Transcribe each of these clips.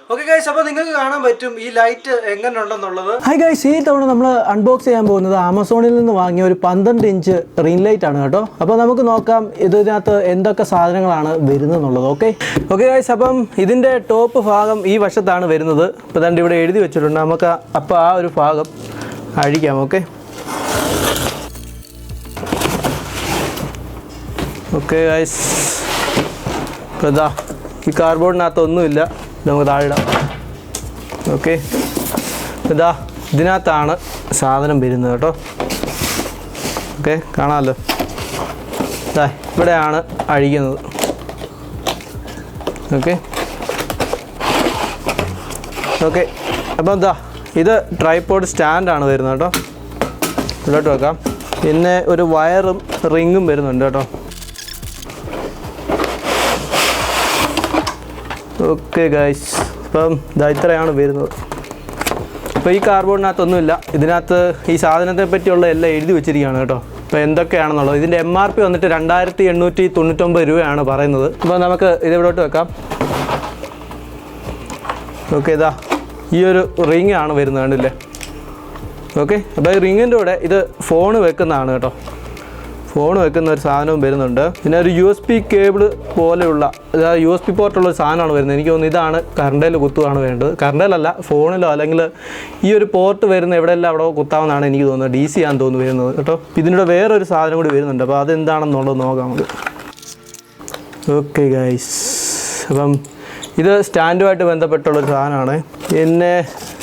അപ്പോൾ കാണാൻ പറ്റും ഈ ലൈറ്റ് എങ്ങനെ ഉണ്ടെന്നുള്ളത് ഹായ് ഗൈസ് ഈ തവണ നമ്മൾ അൺബോക്സ് ചെയ്യാൻ പോകുന്നത് ആമസോണിൽ നിന്ന് വാങ്ങിയ ഒരു പന്ത്രണ്ട് ഇഞ്ച് റിംഗ് ലൈറ്റ് ആണ് കേട്ടോ. അപ്പോൾ നമുക്ക് നോക്കാം ഇതിനകത്ത് എന്തൊക്കെ സാധനങ്ങളാണ് വരുന്നത് ഓക്കെ ഓക്കെ ഗൈസ് അപ്പം ഇതിന്റെ ടോപ്പ് ഭാഗം ഈ വശത്താണ് വരുന്നത്. ഇപ്പോൾ തന്നെ ഇവിടെ എഴുതി വെച്ചിട്ടുണ്ട്. നമുക്ക് അപ്പോൾ ആ ഒരു ഭാഗം അഴിക്കാം ഓക്കെ ഓക്കെ ഗൈസ് ഇപ്പോൾ ഇതാ ഈ കാർബോർഡിനകത്തൊന്നുമില്ല നമുക്ക് താഴെ ഇടാം. ഓക്കെ ഇതാ ഇതിനകത്താണ് സാധനം വരുന്നത് കേട്ടോ. ഓക്കെ കാണാമല്ലോ. ഇതാ ഇവിടെയാണ് അഴിക്കുന്നത്. ഓക്കെ ഓക്കെ അപ്പോൾ എന്താ ഇത് ട്രൈപോഡ് സ്റ്റാൻഡാണ് വരുന്നത് കേട്ടോ. ഇവിടോട്ട് വെക്കാം. പിന്നെ ഒരു വയറും റിങ്ങും വരുന്നുണ്ട് കേട്ടോ. ഓക്കെ ഗൈസ് അപ്പം ഇതാ ഇത്രയാണ് വരുന്നത്. അപ്പോൾ ഈ കാർബോർഡിനകത്തൊന്നുമില്ല ഇതിനകത്ത് ഈ സാധനത്തെ പറ്റിയുള്ള എല്ലാം എഴുതി വെച്ചിരിക്കുകയാണ് കേട്ടോ. അപ്പോൾ എന്തൊക്കെയാണെന്നുള്ളത്. ഇതിന്റെ എം ആർ പി വന്നിട്ട് രണ്ടായിരത്തി എണ്ണൂറ്റി തൊണ്ണൂറ്റൊമ്പത് രൂപയാണ് പറയുന്നത്. അപ്പോൾ നമുക്ക് ഇത് ഇവിടോട്ട് വെക്കാം. ഓക്കെ ഇതാ ഈ ഒരു റിങ് ആണ് വരുന്നത് കണ്ടില്ലേ? ഓക്കെ അപ്പോൾ ഈ റിങ്ങിന്റെ കൂടെ ഇത് ഫോൺ വെക്കുന്നതാണ് കേട്ടോ. ഫോൺ വെക്കുന്ന ഒരു സാധനവും വരുന്നുണ്ട്. പിന്നെ ഒരു യു എസ് പി കേബിൾ പോലെയുള്ള അതായത് യു എസ് പി പോർട്ടുള്ള ഒരു സാധനമാണ് വരുന്നത്. എനിക്ക് തോന്നുന്നു ഇതാണ് കറണ്ടയിൽ കുത്തുകയാണ് വേണ്ടത്. കറണ്ടയിലല്ല ഫോണിലോ അല്ലെങ്കിൽ ഈ ഒരു പോർട്ട് വരുന്ന എവിടെയെല്ലാം അവിടെ കുത്താമെന്നാണ് എനിക്ക് തോന്നുന്നത്. ഡി സി ആണെന്ന് തോന്നുന്നു വരുന്നത്. കേട്ടോ? ഇതിനൂടെ വേറൊരു സാധനം കൂടി വരുന്നുണ്ട്. അപ്പോൾ അതെന്താണെന്നുള്ളത് നോക്കാം നമുക്ക്. ഓക്കെ ഗൈസ് അപ്പം ഇത് സ്റ്റാൻഡുമായിട്ട് ബന്ധപ്പെട്ടുള്ളൊരു സാധനമാണ്. പിന്നെ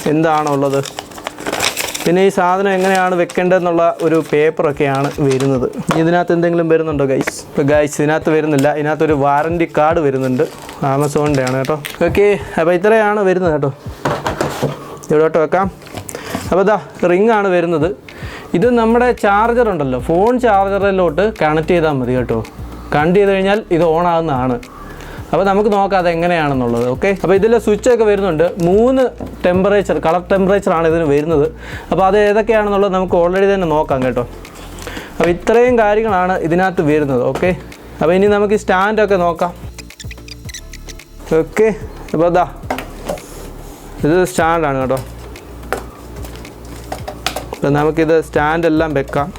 എന്താണുള്ളത്? പിന്നെ ഈ സാധനം എങ്ങനെയാണ് വെക്കേണ്ടതെന്നുള്ള ഒരു പേപ്പറൊക്കെയാണ് വരുന്നത്. ഇതിനകത്ത് എന്തെങ്കിലും വരുന്നുണ്ടോ ഗൈസ് ഇപ്പോൾ ഗൈസ് ഇതിനകത്ത് വരുന്നില്ല. ഇതിനകത്തൊരു വാറന്റി കാർഡ് വരുന്നുണ്ട്. ആമസോണിന്റെ ആണ് കേട്ടോ. ഓക്കെ അപ്പോൾ ഇത്രയാണ് വരുന്നത് കേട്ടോ. ഇവിടോട്ട് വെക്കാം. അപ്പോൾ ഇതാ റിംഗ് ആണ് വരുന്നത്. ഇത് നമ്മുടെ ചാർജർ ഉണ്ടല്ലോ. ഫോൺ ചാർജറിലോട്ട് കണക്ട് ചെയ്താൽ മതി കേട്ടോ. കണക്ട് ചെയ്ത് കഴിഞ്ഞാൽ ഇത് ഓൺ ആകുന്നതാണ് അപ്പോൾ നമുക്ക് നോക്കാം അത് എങ്ങനെയാണെന്നുള്ളത് ഓക്കെ അപ്പോൾ ഇതിൽ സ്വിച്ചൊക്കെ വരുന്നുണ്ട്. മൂന്ന് ടെമ്പറേച്ചർ കളർ ടെമ്പറേച്ചർ ആണ് ഇതിന് വരുന്നത്. അപ്പോൾ അത് ഏതൊക്കെയാണെന്നുള്ളത് നമുക്ക് ഓൾറെഡി തന്നെ നോക്കാം കേട്ടോ. അപ്പോൾ ഇത്രയും കാര്യങ്ങളാണ് ഇതിനകത്ത് വരുന്നത് ഓക്കെ അപ്പോൾ ഇനി നമുക്ക് സ്റ്റാൻഡൊക്കെ നോക്കാം. ഓക്കെ അപ്പോൾ അതാ ഇത് സ്റ്റാൻഡാണ് കേട്ടോ. അപ്പോൾ നമുക്കിത് സ്റ്റാൻഡെല്ലാം വെക്കാം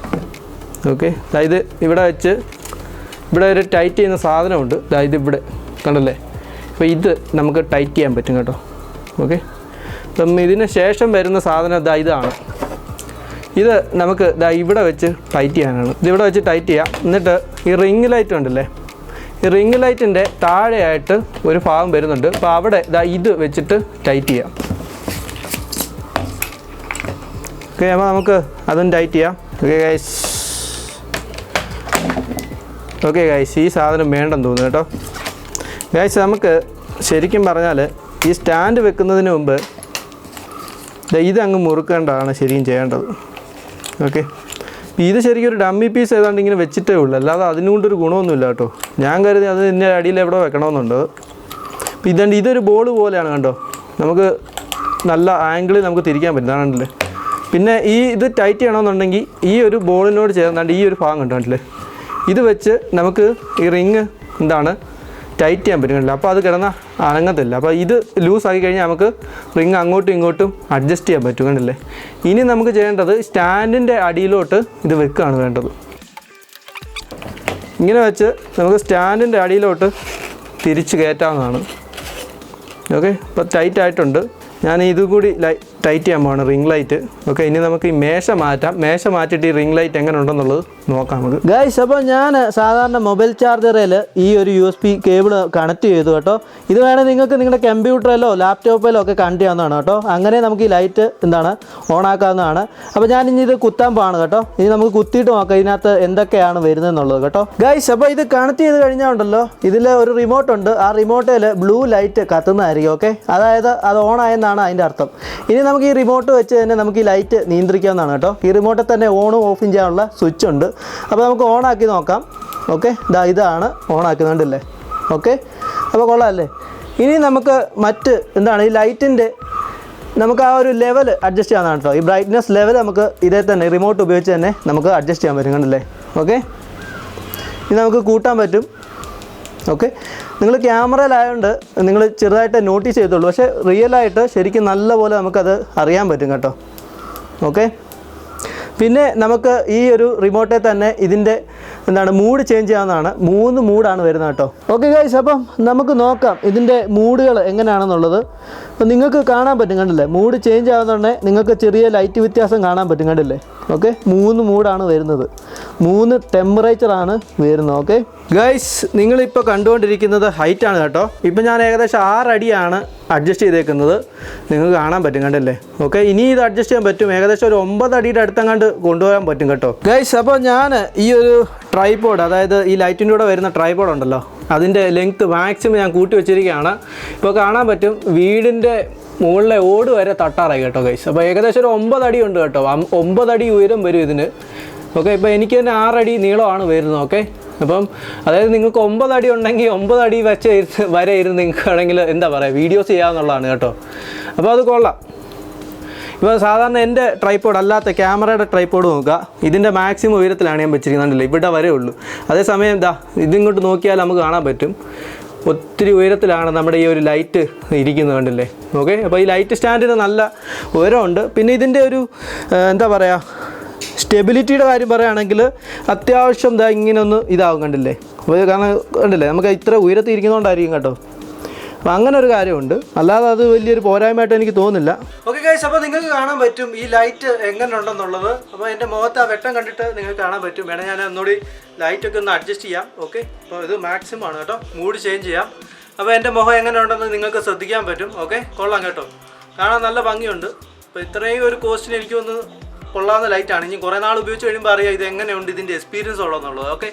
ഓക്കെ അതായത് ഇവിടെ വെച്ച് ഇവിടെ ഒരു ടൈറ്റ് ചെയ്യുന്ന സാധനമുണ്ട്. അതായത് ഇവിടെ. കണ്ടല്ലേ? അപ്പോൾ ഇത് നമുക്ക് ടൈറ്റ് ചെയ്യാൻ പറ്റും കേട്ടോ. ഓക്കെ അപ്പം ഇതിന് ശേഷം വരുന്ന സാധനം ഇതാ ഇതാണ്. ഇത് നമുക്ക് ദാ ഇവിടെ വെച്ച് ടൈറ്റ് ചെയ്യാനാണ്. ഇത് ഇവിടെ വെച്ച് ടൈറ്റ് ചെയ്യാം. എന്നിട്ട് ഈ റിംഗ് ലൈറ്റ് ഉണ്ടല്ലേ? ഈ റിംഗ് ലൈറ്റിന്റെ താഴെയായിട്ട് ഒരു ഭാഗം വരുന്നുണ്ട്. അപ്പോൾ അവിടെ ദാ ഇത് വെച്ചിട്ട് ടൈറ്റ് ചെയ്യാം. ഓക്കെ അപ്പോൾ നമുക്ക് അതും ടൈറ്റ് ചെയ്യാം. ഓക്കെ ഗൈസ് ഓക്കെ ഗൈസ് ഈ സാധനം വേണ്ടെന്ന് തോന്നുന്നു കേട്ടോ. ഗൈസ് നമുക്ക് ശരിക്കും പറഞ്ഞാൽ ഈ സ്റ്റാൻഡ് വെക്കുന്നതിന് മുമ്പ് ദേ ഇത് അങ്ങ് മുറുക്കേണ്ടതാണ് ശരിക്കും ചെയ്യേണ്ടത്. ഓക്കെ ഇത് ശരിക്കും ഒരു ഡമ്മി പീസ് ഏതാണ്ട് ഇങ്ങനെ വെച്ചിട്ടേ ഉള്ളൂ. അല്ലാതെ അതിനുകൊണ്ടൊരു ഗുണമൊന്നുമില്ല കേട്ടോ. ഞാൻ കരുതി അത് ഇതിന്റെ അടിയിൽ എവിടെ വെക്കണമെന്നുണ്ട്. അപ്പോൾ ഇതുണ്ട് ഇതൊരു ബോൾ പോലെയാണ് കണ്ടോ? നമുക്ക് നല്ല ആംഗിളിൽ നമുക്ക് തിരിക്കാൻ പറ്റും. കണ്ടില്ലേ? പിന്നെ ഈ ഇത് ടൈറ്റ് ചെയ്യണമെന്നുണ്ടെങ്കിൽ ഈ ഒരു ബോളിനോട് ചേർന്നാണ്ട് ഈ ഒരു ഭാഗം കണ്ടോ കണ്ടില്ലേ? ഇത് വെച്ച് നമുക്ക് ഈ റിങ് എന്താണ് ടൈറ്റ് ചെയ്യാൻ പറ്റുന്നില്ല. അപ്പോൾ അത് കിടന്ന അനങ്ങത്തില്ല. അപ്പോൾ ഇത് ലൂസ് ആക്കി കഴിഞ്ഞാൽ നമുക്ക് റിങ് അങ്ങോട്ടും ഇങ്ങോട്ടും അഡ്ജസ്റ്റ് ചെയ്യാൻ പറ്റും. കണ്ടില്ലേ? ഇനി നമുക്ക് ചെയ്യേണ്ടത് സ്റ്റാൻഡിന്റെ അടിയിലോട്ട് ഇത് വെക്കുകയാണ് വേണ്ടത്. ഇങ്ങനെ വെച്ച് നമുക്ക് സ്റ്റാൻഡിന്റെ അടിയിലോട്ട് തിരിച്ച് കയറ്റാവുന്നതാണ്. ഓക്കെ ഇപ്പോൾ ടൈറ്റ് ആയിട്ടുണ്ട്. ഞാൻ ഇതും കൂടി ടൈറ്റ് ചെയ്യാൻ പോവാണ് റിംഗ് ലൈറ്റ് ഓക്കെ ഇനി നമുക്ക് ഈ മേശ മാറ്റാം. മേശ മാറ്റിയിട്ട് ഈ റിംഗ് ലൈറ്റ് എങ്ങനെ ഉണ്ടെന്നുള്ളത് നോക്കാം നമുക്ക്. ഗൈസ് അപ്പോൾ ഞാൻ സാധാരണ മൊബൈൽ ചാർജറിൽ ഈ ഒരു U S B cable connect ചെയ്തു കേട്ടോ. ഇത് വേണേൽ നിങ്ങൾക്ക് നിങ്ങളുടെ കമ്പ്യൂട്ടറിലോ ലാപ്ടോപ്പിലോ ഒക്കെ കണക്ട് ചെയ്യാവുന്നതാണ് കേട്ടോ. അങ്ങനെ നമുക്ക് ഈ ലൈറ്റ് എന്താണ് ഓൺ ആക്കാവുന്നതാണ്. അപ്പോൾ ഞാൻ ഇനി ഇത് കുത്താൻ പോവാണ് കേട്ടോ. ഇനി നമുക്ക് കുത്തിയിട്ട് നോക്കാം ഇതിനകത്ത് എന്തൊക്കെയാണ് വരുന്നതെന്നുള്ളത് കേട്ടോ. ഗൈസ് അപ്പോൾ ഇത് കണക്ട് ചെയ്ത് കഴിഞ്ഞാൽ ഉണ്ടല്ലോ. ഇതിൽ ഒരു റിമോട്ട് ഉണ്ട്. ആ റിമോട്ടിൽ ബ്ലൂ ലൈറ്റ് കത്തുന്നതായിരിക്കും ഓക്കെ അതായത് അത് ഓൺ ആയെന്നാണ് അതിന്റെ അർത്ഥം. ഇനി നമുക്ക് ഈ റിമോട്ട് വെച്ച് തന്നെ നമുക്ക് ഈ ലൈറ്റ് നിയന്ത്രിക്കാവുന്നതാണ് കേട്ടോ. ഈ റിമോട്ടിൽ തന്നെ ഓണും ഓഫും ചെയ്യാനുള്ള സ്വിച്ച് ഉണ്ട്. അപ്പോൾ നമുക്ക് ഓൺ ആക്കി നോക്കാം. ഓക്കെ ഇതാ ഇതാണ് ഓൺ ആക്കുന്നുണ്ടല്ലേ? ഓക്കെ അപ്പോൾ കൊള്ളാമല്ലേ ഇനി നമുക്ക് മറ്റ് എന്താണ് ഈ ലൈറ്റിന്റെ നമുക്ക് ആ ഒരു ലെവൽ അഡ്ജസ്റ്റ് ചെയ്യാവുന്നതാണ് കേട്ടോ. ഈ ബ്രൈറ്റ്നെസ് ലെവൽ നമുക്ക് ഇതേ തന്നെ റിമോട്ട് ഉപയോഗിച്ച് തന്നെ നമുക്ക് അഡ്ജസ്റ്റ് ചെയ്യാൻ പറ്റും കണ്ടല്ലേ? ഓക്കെ ഇനി നമുക്ക് കൂട്ടാൻ പറ്റും. ഓക്കെ? നിങ്ങൾ ക്യാമറയിലായതുകൊണ്ട് നിങ്ങൾ ചെറുതായിട്ട് നോട്ടീസ് ചെയ്തോളൂ. പക്ഷേ റിയലായിട്ട് ശരിക്കും നല്ലപോലെ നമുക്കത് അറിയാൻ പറ്റും കേട്ടോ. ഓക്കെ? പിന്നെ നമുക്ക് ഈ ഒരു റിമോട്ടിൽ തന്നെ ഇതിന്റെ എന്താണ് മൂഡ് ചേഞ്ച് ചെയ്യാവുന്നതാണ്. മൂന്ന് മൂഡാണ് വരുന്നത് കേട്ടോ. ഓക്കെ ഗൈസ് അപ്പം നമുക്ക് നോക്കാം ഇതിന്റെ മൂഡുകൾ എങ്ങനെയാണെന്നുള്ളത്. അപ്പം നിങ്ങൾക്ക് കാണാൻ പറ്റും കണ്ടില്ലേ? മൂഡ് ചേഞ്ച് ആവുന്നതുകൊണ്ട് നിങ്ങൾക്ക് ചെറിയ ലൈറ്റ് വ്യത്യാസം കാണാൻ പറ്റും കണ്ടില്ലേ? ഓക്കെ മൂന്ന് മൂഡാണ് വരുന്നത്. മൂന്ന് ടെമ്പറേച്ചറാണ് വരുന്നത് ഓക്കെ ഗൈസ് നിങ്ങളിപ്പോൾ കണ്ടുകൊണ്ടിരിക്കുന്നത് ഹൈറ്റാണ് കേട്ടോ. ഇപ്പം ഞാൻ ഏകദേശം ആറടിയാണ് അഡ്ജസ്റ്റ് ചെയ്തേക്കുന്നത് നിങ്ങൾക്ക് കാണാൻ പറ്റും കണ്ടല്ലേ? ഓക്കെ ഇനി ഇത് അഡ്ജസ്റ്റ് ചെയ്യാൻ പറ്റും. ഏകദേശം ഒരു ഒമ്പത് അടിയുടെ അടുത്തങ്ങാണ്ട് കൊണ്ടുപോകാൻ പറ്റും കേട്ടോ. ഗൈസ് അപ്പോൾ ഞാൻ ഈ ഒരു ട്രൈപോഡ് അതായത് ഈ ലൈറ്റിന്റെ കൂടെ വരുന്ന ട്രൈപോഡ് ഉണ്ടല്ലോ അതിന്റെ ലെങ്ത്ത് മാക്സിമം ഞാൻ കൂട്ടി വെച്ചിരിക്കുകയാണ്. ഇപ്പോൾ കാണാൻ പറ്റും വീടിന്റെ മുകളിലെ ഓട് വരെ തട്ടാറായി കേട്ടോ ഗൈസ് അപ്പോൾ ഏകദേശം ഒരു ഒമ്പത് അടി ഉണ്ട് കേട്ടോ. ഒമ്പതടി ഒമ്പത് അടി ഉയരം വരും ഇതിന്. ഓക്കെ ഇപ്പോൾ എനിക്ക് തന്നെ ആറടി നീളമാണ് വരുന്നത് ഓക്കെ അപ്പം അതായത് നിങ്ങൾക്ക് ഒമ്പത് അടി ഉണ്ടെങ്കിൽ ഒമ്പത് അടി വെച്ച് വരെ ഇരുന്ന് നിങ്ങൾക്ക് ആണെങ്കിൽ എന്താ പറയുക വീഡിയോസ് ചെയ്യാമെന്നുള്ളതാണ് കേട്ടോ. അപ്പോൾ അത് കൊള്ളാം. ഇപ്പോൾ സാധാരണ എന്റെ ട്രൈപ്പോഡ് അല്ലാത്ത ക്യാമറയുടെ ട്രൈപ്പോഡ് നോക്കുക. ഇതിന്റെ മാക്സിമം ഉയരത്തിലാണ് ഞാൻ വെച്ചിരിക്കുന്നുണ്ടല്ലോ ഇവിടെ വരെ ഉള്ളൂ. അതേസമയം എന്താ ഇതിങ്ങോട്ട് നോക്കിയാൽ നമുക്ക് കാണാൻ പറ്റും. ഒത്തിരി ഉയരത്തിലാണ് നമ്മുടെ ഈ ഒരു ലൈറ്റ് ഇരിക്കുന്നത് കണ്ടില്ലേ? ഓക്കെ അപ്പോൾ ഈ ലൈറ്റ് സ്റ്റാൻഡിന് നല്ല ഉയരമുണ്ട്. പിന്നെ ഇതിന്റെ ഒരു എന്താ പറയുക സ്റ്റെബിലിറ്റിയുടെ കാര്യം പറയുകയാണെങ്കിൽ അത്യാവശ്യം ഇതാ ഇങ്ങനെ ഒന്ന് ഇതാവും കണ്ടില്ലേ? അപ്പോൾ കാരണം കണ്ടില്ലേ? നമുക്ക് ഇത്ര ഉയരത്തിൽ ഇരിക്കുന്നതുകൊണ്ടായിരിക്കും കേട്ടോ. അപ്പം അങ്ങനെ ഒരു കാര്യമുണ്ട്. അല്ലാതെ അത് വലിയൊരു പോരായ്മയായിട്ട് എനിക്ക് തോന്നുന്നില്ല. ഓക്കെ ഗൈസ് അപ്പോൾ നിങ്ങൾക്ക് കാണാൻ പറ്റും ഈ ലൈറ്റ് എങ്ങനെ ഉണ്ടെന്നുള്ളത് അപ്പോൾ എന്റെ മുഖത്ത് ആ വെട്ടം കണ്ടിട്ട് നിങ്ങൾക്ക് കാണാൻ പറ്റും. വേണേൽ ഞാൻ ഒന്നുകൂടി ലൈറ്റൊക്കെ ഒന്ന് അഡ്ജസ്റ്റ് ചെയ്യാം. ഓക്കെ അപ്പോൾ ഇത് മാക്സിമം ആണ് കേട്ടോ. മൂഡ് ചേഞ്ച് ചെയ്യാം. അപ്പോൾ എന്റെ മുഖം എങ്ങനെ ഉണ്ടെന്ന് നിങ്ങൾക്ക് ശ്രദ്ധിക്കാൻ പറ്റും. ഓക്കെ കൊള്ളാം കേട്ടോ. കാണാൻ നല്ല ഭംഗിയുണ്ട്. അപ്പോൾ ഇത്രയും ഒരു കോസ്റ്റിന് എനിക്ക് ഒന്ന് കൊള്ളാവുന്ന ലൈറ്റാണ് ഇനി കുറേ നാൾ ഉപയോഗിച്ച് കഴിയുമ്പോൾ അറിയാം ഇത് എങ്ങനെയുണ്ട് ഇതിന്റെ എക്സ്പീരിയൻസ് ഉള്ളതെന്നുള്ളത്. ഓക്കെ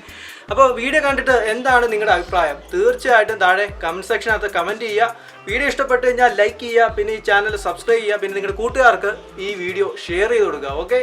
അപ്പോൾ വീഡിയോ കണ്ടിട്ട് എന്താണ് നിങ്ങളുടെ അഭിപ്രായം? തീർച്ചയായിട്ടും താഴെ കമന്റ് സെക്ഷനകത്ത് കമന്റ് ചെയ്യുക. വീഡിയോ ഇഷ്ടപ്പെട്ട് കഴിഞ്ഞാൽ ലൈക്ക് ചെയ്യുക. പിന്നെ ഈ ചാനൽ സബ്സ്ക്രൈബ് ചെയ്യുക. പിന്നെ നിങ്ങളുടെ കൂട്ടുകാർക്ക് ഈ വീഡിയോ ഷെയർ ചെയ്ത് കൊടുക്കുക. ഓക്കെ